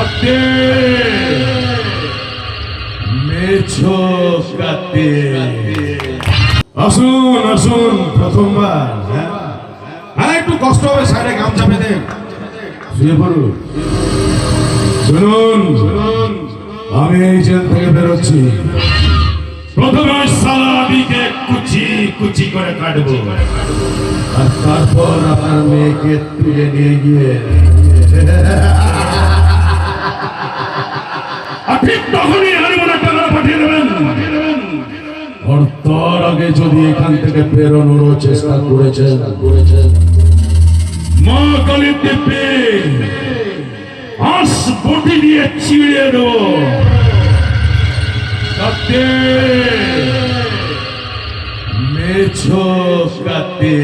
কাতে মেছো কাতে আসুন আসুন, প্রথমবার হ্যাঁ? হ্যাঁ একটু কষ্ট হবে, সাইডে গামছা বেঁধে। শুয়ে পড়ুন। শুনুন আমি এই জেল থেকে বেরোচ্ছি। প্রথমে সালাদিকে কুচি কুচি করে কাটবো। আর তারপর আপনার মেয়েকে তুলে নিয়ে গিয়ে ঠিক তখনই হারিমনে টাকা পাঠিয়ে দেবেন। আর তার আগে যদি এখান থেকে বেরোনোর চেষ্টা করেছেন। মা কালী দিব্যে হাঁস বটি দিয়ে চিড়িয়ে দেবো। কাতে মেছো কাতে